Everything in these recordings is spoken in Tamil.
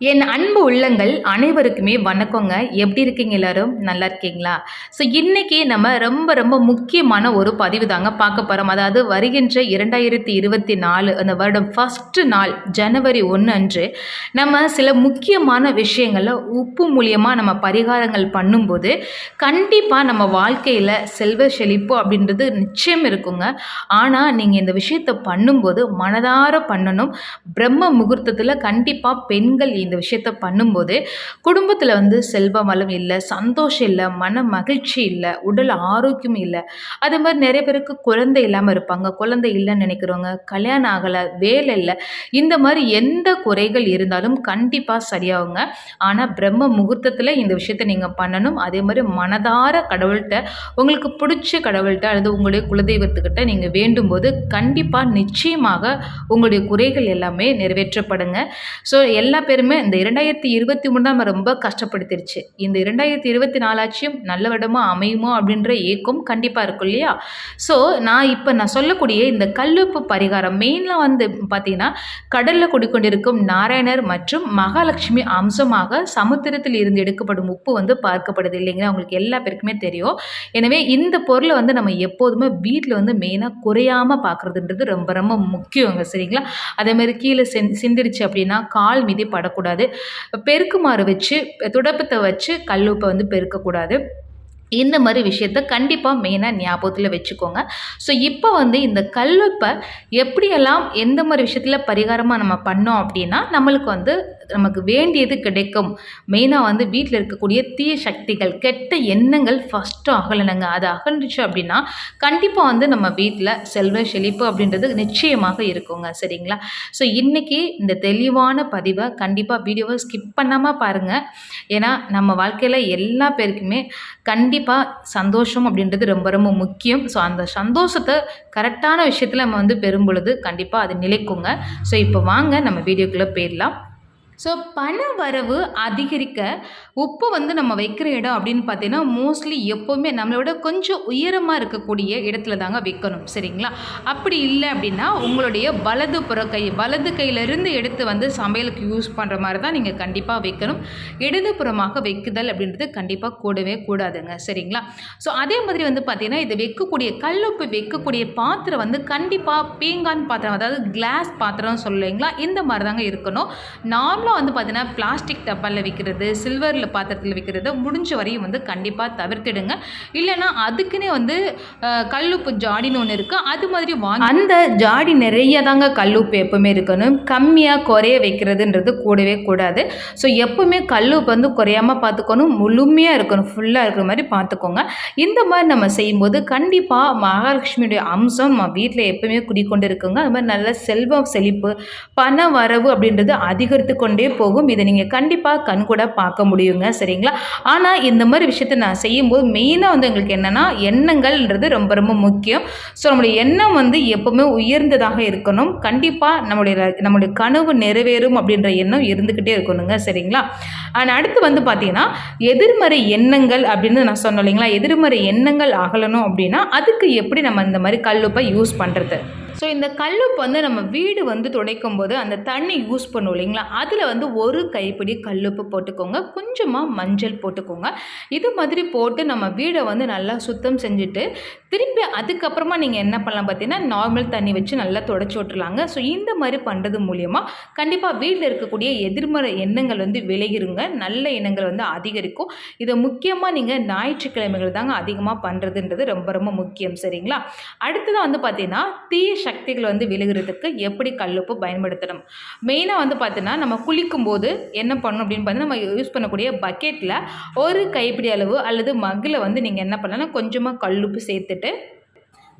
என் அன்பு உள்ளங்கள் அனைவருக்குமே வணக்கங்க. எப்படி இருக்கீங்க எல்லாரும்? நல்லா இருக்கீங்களா? ஸோ இன்றைக்கி நம்ம ரொம்ப ரொம்ப முக்கியமான ஒரு பதிவு தாங்க பார்க்க போகிறோம் அதாவது வருகின்ற இரண்டாயிரத்தி இருபத்தி நாலு அந்த வருடம் ஃபஸ்ட்டு நாள் ஜனவரி ஒன்று அன்று நம்ம சில முக்கியமான விஷயங்களில் உப்பு மூலியமாக நம்ம பரிகாரங்கள் பண்ணும்போது கண்டிப்பாக நம்ம வாழ்க்கையில் செல்வ செழிப்பு அப்படின்றது நிச்சயம் இருக்குங்க. ஆனால் நீங்கள் இந்த விஷயத்தை பண்ணும்போது மனதார பண்ணணும். பிரம்ம முகூர்த்தத்தில் கண்டிப்பாக பெண்கள் இந்த விஷயத்த பண்ணும்போது குடும்பத்தில் வந்து செல்வ வளம் இல்லை சந்தோஷம் இல்லை மன மகிழ்ச்சி இல்லை உடல் ஆரோக்கியம் இல்லை. அதே மாதிரி நிறைய பேருக்கு குழந்தை இல்லாமல் இருப்பாங்க. குழந்தை இல்லைன்னு நினைக்கிறவங்க கல்யாணம் ஆகலை வேலை இல்லை இந்த மாதிரி எந்த குறைகள் இருந்தாலும் கண்டிப்பாக சரியாகுங்க. ஆனால் பிரம்ம முகூர்த்தத்தில் இந்த விஷயத்த நீங்கள் பண்ணணும். அதே மாதிரி மனதார கடவுள்கிட்ட உங்களுக்கு பிடிச்ச கடவுள்கிட்ட அல்லது உங்களுடைய குலதெய்வத்துக்கிட்ட நீங்கள் வேண்டும்போது கண்டிப்பாக நிச்சயமாக உங்களுடைய குறைகள் எல்லாமே நிறைவேற்றப்படுங்க. ஸோ எல்லா பேருமே இந்த இரண்டாயிரத்தி இருபத்தி மூணு நம்ம ரொம்ப கஷ்டப்படுத்திருச்சு. இந்த இரண்டாயிரத்தி இருபத்தி நாலாச்சும் நல்ல விடமா அமையுமோ அப்படின்ற ஏக்கம் கண்டிப்பாக இருக்கும் இல்லையா? ஸோ நான் இப்போ நான் சொல்லக்கூடிய இந்த கல்லுப்பு பரிகாரம் மெயினாக வந்து பார்த்தீங்கன்னா கடலில் குடிக்கொண்டிருக்கும் நாராயணர் மற்றும் மகாலட்சுமி அம்சமாக சமுத்திரத்தில் இருந்து எடுக்கப்படும் உப்பு வந்து பார்க்கப்படுது இல்லைங்களா? உங்களுக்கு எல்லா பேருக்குமே தெரியும். எனவே இந்த பொருளை வந்து நம்ம எப்போதுமே வீட்டில் வந்து மெயினாக குறையாமல் பார்க்குறதுன்றது ரொம்ப ரொம்ப முக்கியங்க சரிங்களா? அதேமாதிரி கீழே சிந்திருச்சு அப்படின்னா கால் மீதி படக்கூடாது. பெருக்குமாறு வச்சு துடப்பத்தை வச்சு கல்லுப்பை வந்து பெருக்கக்கூடாது இந்த மாதிரி விஷயத்த கண்டிப்பாக மெயினாக ஞாபகத்தில் வச்சுக்கோங்க. ஸோ இப்போ வந்து இந்த கல்லுப்பை எப்படியெல்லாம் எந்த மாதிரி விஷயத்தில் பரிகாரமாக நம்ம பண்ணோம் அப்படின்னா நம்மளுக்கு வந்து நமக்கு வேண்டியது கிடைக்கும். மெயினாக வந்து வீட்டில் இருக்கக்கூடிய தீய சக்திகள் கெட்ட எண்ணங்கள் ஃபஸ்ட்டு அகலணுங்க அது அகன்றுச்சு அப்படின்னா கண்டிப்பாக வந்து நம்ம வீட்டில் செல்வ செழிப்பு அப்படின்றது நிச்சயமாக இருக்குங்க. சரிங்களா? ஸோ இன்றைக்கி இந்த தெளிவான பதிவை கண்டிப்பாக வீடியோவை ஸ்கிப் பண்ணாமல் பாருங்கள் ஏன்னா நம்ம வாழ்க்கையில் எல்லா பேருக்குமே கண்டிப்பாக சந்தோஷம் அப்படின்றது ரொம்ப ரொம்ப முக்கியம். ஸோ அந்த சந்தோஷத்தை கரெக்டான விஷயத்தில் நம்ம வந்து பெறும் பொழுது கண்டிப்பாக அது நிலைக்குங்க. ஸோ இப்போ வாங்க நம்ம வீடியோக்குள்ளே போயிடலாம். ஸோ பண வரவு அதிகரிக்க உப்பு வந்து நம்ம வைக்கிற இடம் அப்படின்னு பார்த்தீங்கன்னா மோஸ்ட்லி எப்போவுமே நம்மளோட கொஞ்சம் உயரமாக இருக்கக்கூடிய இடத்துல தாங்க வைக்கணும். சரிங்களா? அப்படி இல்லை அப்படின்னா உங்களுடைய வலது புற கை வலது கையிலிருந்து எடுத்து வந்து சமையலுக்கு யூஸ் பண்ணுற மாதிரி தான் நீங்கள் கண்டிப்பாக வைக்கணும். இடதுபுறமாக வைக்குதல் அப்படின்றது கண்டிப்பாக கூடவே கூடாதுங்க. சரிங்களா? ஸோ அதே மாதிரி வந்து பார்த்திங்கன்னா இது வைக்கக்கூடிய கல்லுப்பு வைக்கக்கூடிய பாத்திரம் வந்து கண்டிப்பாக பீங்கான் பாத்திரம் அதாவது கிளாஸ் பாத்திரம் சொல்லுவீங்களா இந்த மாதிரி தாங்க இருக்கணும். நார்மல் நம்ம வந்து பார்த்தீங்கன்னா பிளாஸ்டிக் டப்பாவில் விற்கிறது சில்வரில் பாத்திரத்தில் விற்கிறத முடிஞ்ச வரையும் வந்து கண்டிப்பாக தவிர்த்துடுங்க. இல்லைன்னா அதுக்குன்னே வந்து கல்லுப்பு ஜாடின்னு ஒன்று இருக்குது அது மாதிரி வாங்க அந்த ஜாடி நிறைய தாங்க கல்லுப்பு எப்பவுமே இருக்கணும். கம்மியாக குறைய வைக்கிறதுன்றது கூடவே கூடாது. ஸோ எப்பவுமே கல்லுப்பு வந்து குறையாமல் பார்த்துக்கணும் முழுமையாக இருக்கணும். ஃபுல்லாக இருக்கிற மாதிரி பார்த்துக்கோங்க இந்த மாதிரி நம்ம செய்யும்போது கண்டிப்பாக மகாலட்சுமியுடைய அம்சம் நம்ம வீட்டில் எப்பவுமே குடிக்கொண்டு இருக்குங்க. அது மாதிரி நல்ல செல்வம் செழிப்பு பண வரவு அப்படின்றது அதிகரித்து கொண்டு கொண்டே போகும். இதை நீங்கள் கண்டிப்பாக கண் கூட பார்க்க முடியுங்க. சரிங்களா? ஆனால் இந்த மாதிரி விஷயத்த நான் செய்யும்போது மெயினாக வந்து எங்களுக்கு என்னென்னா எண்ணங்கள்ன்றது ரொம்ப ரொம்ப முக்கியம். ஸோ நம்மளுடைய எண்ணம் வந்து எப்போவுமே உயர்ந்ததாக இருக்கணும். கண்டிப்பாக நம்முடைய நம்முடைய கனவு நிறைவேறும் அப்படின்ற எண்ணம் இருந்துக்கிட்டே இருக்கணுங்க. சரிங்களா? அண்ட் அடுத்து வந்து பார்த்தீங்கன்னா எதிர்மறை எண்ணங்கள் அப்படின்னு நான் சொன்னோம் இல்லைங்களா? எதிர்மறை எண்ணங்கள் அகலணும் அப்படின்னா அதுக்கு எப்படி நம்ம இந்த மாதிரி கல்லுப்பை யூஸ் பண்ணுறது ஸோ இந்த கல்லுப்பு வந்து நம்ம வீடு வந்து துடைக்கும் போது அந்த தண்ணி யூஸ் பண்ணுவோம் இல்லைங்களா? அதில் வந்து ஒரு கைப்பிடி கல்லுப்பு போட்டுக்கோங்க. கொஞ்சமாக மஞ்சள் போட்டுக்கோங்க. இது மாதிரி போட்டு நம்ம வீடை வந்து நல்லா சுத்தம் செஞ்சுட்டு திருப்பி அதுக்கப்புறமா நீங்கள் என்ன பண்ணலாம் பார்த்தீங்கன்னா நார்மல் தண்ணி வச்சு நல்லா தொடச்சி விட்டுருலாங்க ஸோ இந்த மாதிரி பண்ணுறது மூலியமாக கண்டிப்பாக வீட்டில் இருக்கக்கூடிய எதிர்மறை எண்ணங்கள் வந்து விலகிருங்க. நல்ல எண்ணங்கள் வந்து அதிகரிக்கும். இதை முக்கியமாக நீங்கள் ஞாயிற்றுக்கிழமைகள் தாங்க அதிகமாக பண்ணுறதுன்றது ரொம்ப ரொம்ப முக்கியம். சரிங்களா? அடுத்ததாக வந்து பார்த்தீங்கன்னா தீய சக்திகள் வந்து விழுகிறதுக்கு எப்படி கல்லுப்பு பயன்படுத்தணும்? மெயினாக வந்து பார்த்தீங்கன்னா நம்ம குளிக்கும்போது என்ன பண்ணணும் அப்படின்னு பார்த்தீங்கன்னா நம்ம யூஸ் பண்ணக்கூடிய பக்கெட்டில் ஒரு கைப்பிடி அளவு அல்லது மகில் வந்து நீங்கள் என்ன பண்ணலாம் கொஞ்சமாக கல்லுப்பு എടുത്തിട്ട്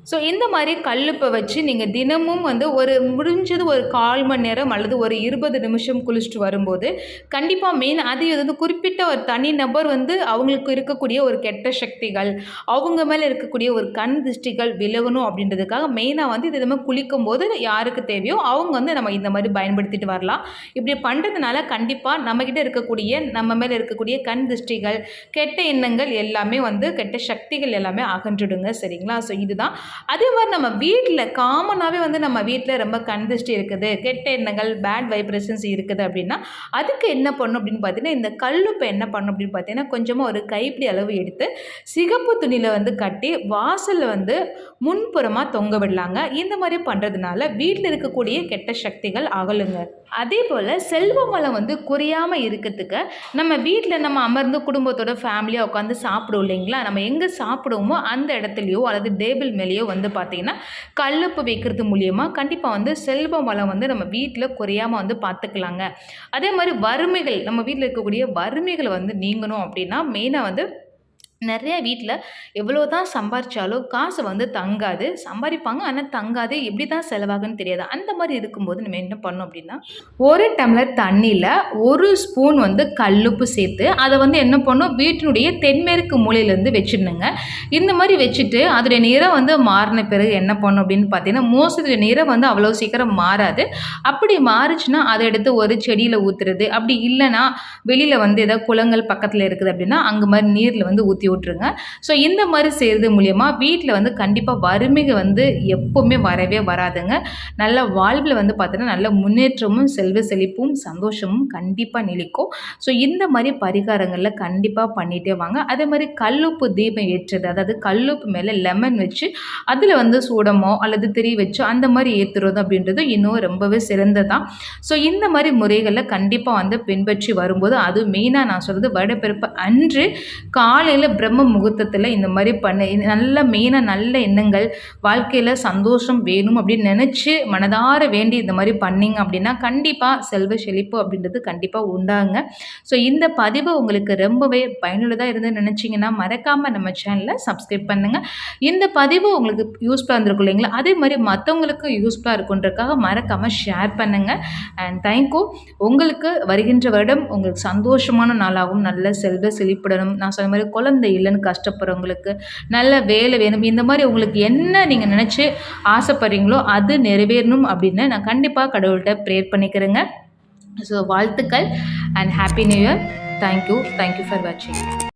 ஸோ இந்த மாதிரி கல்லுப்பை வச்சு நீங்கள் தினமும் வந்து ஒரு முடிஞ்சது ஒரு கால் மணி நேரம் அல்லது ஒரு இருபது நிமிஷம் குளிச்சுட்டு வரும்போது கண்டிப்பாக மெயின் அது வந்து குறிப்பிட்ட ஒரு தனி நபர் வந்து அவங்களுக்கு இருக்கக்கூடிய ஒரு கெட்ட சக்திகள் அவங்க மேலே இருக்கக்கூடிய ஒரு கண் திருஷ்டிகள் விலகணும் அப்படின்றதுக்காக மெயினாக வந்து இது நம்ம குளிக்கும் போது யாருக்கு தேவையோ அவங்க வந்து நம்ம இந்த மாதிரி பயன்படுத்திட்டு வரலாம். இப்படி பண்ணுறதுனால கண்டிப்பாக நம்மக்கிட்ட இருக்கக்கூடிய நம்ம மேலே இருக்கக்கூடிய கண் திருஷ்டிகள் கெட்ட எண்ணங்கள் எல்லாமே வந்து கெட்ட சக்திகள் எல்லாமே அகன்றுடுங்க. சரிங்களா? ஸோ இதுதான் அதே மாதிரி நம்ம வீட்டில் காமனாகவே வந்து நம்ம வீட்டில் ரொம்ப கந்திஷ்டி இருக்குது கெட்ட எண்ணங்கள் பேட் வைப்ரேஷன்ஸ் இருக்குது அப்படின்னா அதுக்கு என்ன பண்ணும் அப்படின்னு பார்த்தீங்கன்னா இந்த கல்லுப்பை என்ன பண்ணும் அப்படின்னு பார்த்தீங்கன்னா கொஞ்சமாக ஒரு கைப்பிடி அளவு எடுத்து சிகப்பு துணியில் வந்து கட்டி வாசலில் வந்து முன்புறமாக தொங்க விடலாங்க. இந்த மாதிரி பண்ணுறதுனால வீட்டில் இருக்கக்கூடிய கெட்ட சக்திகள் அகலுங்க. அதே போல் செல்வ வளம் வந்து குறையாமல் இருக்கிறதுக்கு நம்ம வீட்டில் நம்ம அமர்ந்து குடும்பத்தோட ஃபேமிலியாக உட்காந்து சாப்பிடுவோம் இல்லைங்களா? நம்ம எங்கே சாப்பிடுவோமோ அந்த இடத்துலையோ அல்லது டேபிள் மேலேயோ வந்து பார்த்திங்கன்னா கல்லுப்பு வைக்கிறது மூலியமாக கண்டிப்பாக வந்து செல்வ வளம் வந்து நம்ம வீட்டில் குறையாமல் வந்து பார்த்துக்கலாங்க. அதே மாதிரி வறுமைகள் நம்ம வீட்டில் இருக்கக்கூடிய வறுமைகளை வந்து நீங்கணும் அப்படின்னா மெயினாக வந்து நிறைய வீட்டில் எவ்வளோ தான் சம்பாரித்தாலும் காசு வந்து தங்காது. சம்பாதிப்பாங்க ஆனால் தங்காது. எப்படி தான் செலவாகுன்னு தெரியாது. அந்த மாதிரி இருக்கும்போது நம்ம என்ன பண்ணோம் அப்படின்னா ஒரு டம்ளர் தண்ணியில் ஒரு ஸ்பூன் வந்து கல்லுப்பு சேர்த்து அதை வந்து என்ன பண்ணோம் வீட்டினுடைய தென்மேற்கு மூலையிலேருந்து வச்சிடணுங்க. இந்த மாதிரி வச்சுட்டு அதோடைய நிறம் வந்து மாறின பிறகு என்ன பண்ணும் அப்படின்னு பார்த்தீங்கன்னா மோசத்துடைய நிறம் வந்து அவ்வளோ சீக்கிரம் மாறாது. அப்படி மாறுச்சுன்னா அதை எடுத்து ஒரு செடியில் ஊற்றுறது அப்படி இல்லைன்னா வெளியில் வந்து ஏதாவது குளங்கள் பக்கத்தில் இருக்குது அப்படின்னா அங்கே மாதிரி நீரில் வந்து ஊற்றி விட்டுருங்க ஸோ இந்த மாதிரி செய்கிறது மூலியமாக வீட்டில் வந்து கண்டிப்பாக வறுமைகள் வந்து எப்போவுமே வரவே வராதுங்க. நல்ல வாழ்வில் வந்து பார்த்தீங்கன்னா நல்ல முன்னேற்றமும் செல்வ செழிப்பும் சந்தோஷமும் கண்டிப்பாக நிலைக்கும். ஸோ இந்த மாதிரி பரிகாரங்களில் கண்டிப்பாக பண்ணிகிட்டே வாங்க. அதே மாதிரி கல்லுப்பு தீபம் ஏற்றுறது அதாவது கல்லுப்பு மேலே லெமன் வச்சு அதில் வந்து சூடமோ அல்லது திரி வச்சோ அந்த மாதிரி ஏற்றுறது அப்படின்றது இன்னும் ரொம்பவே சிறந்ததான் ஸோ இந்த மாதிரி முறைகளில் கண்டிப்பாக வந்து பின்பற்றி வரும்போது அது மெயினாக நான் சொல்கிறது வருடப்பிறப்பு அன்று காலையில் பிரம்ம முகூர்த்தத்தில் இந்த மாதிரி பண்ண. நல்ல மெயினாக நல்ல எண்ணங்கள் வாழ்க்கையில் சந்தோஷம் வேணும் அப்படின்னு நினச்சி மனதார வேண்டி இந்த மாதிரி பண்ணிங்க அப்படின்னா கண்டிப்பாக செல்வ செழிப்பு அப்படின்றது கண்டிப்பாக உண்டாங்க. ஸோ இந்த பதிவு உங்களுக்கு ரொம்பவே பயனுள்ளதாக இருந்து நினச்சிங்கன்னா மறக்காமல் நம்ம சேனலில் சப்ஸ்கிரைப் பண்ணுங்கள் இந்த பதிவு உங்களுக்கு யூஸ்ஃபுல்லாக இருந்திருக்கும் இல்லைங்களா? அதே மாதிரி மற்றவங்களுக்கு யூஸ்ஃபுல்லாக இருக்குன்றக்காக மறக்காமல் ஷேர் பண்ணுங்கள் அண்ட் தேங்க்யூ உங்களுக்கு வருகின்ற வருடம் உங்களுக்கு சந்தோஷமான நாளாகவும் நல்ல செல்வ செழிப்புடனும் நான் சொன்ன மாதிரி குழந்தை இல்லைன்னு கஷ்டப்படுறவங்களுக்கு நல்ல வேலை வேணும். இந்த மாதிரி உங்களுக்கு என்ன நீங்கள் நினச்சி ஆசைப்படுறீங்களோ அது நிறைவேறணும் அப்படின்னு நான் கண்டிப்பாக கடவுள்கிட்ட ப்ரேயர் பண்ணிக்கிறேங்க. ஸோ வாழ்த்துக்கள் and happy new year thank you thank you for வாட்சிங்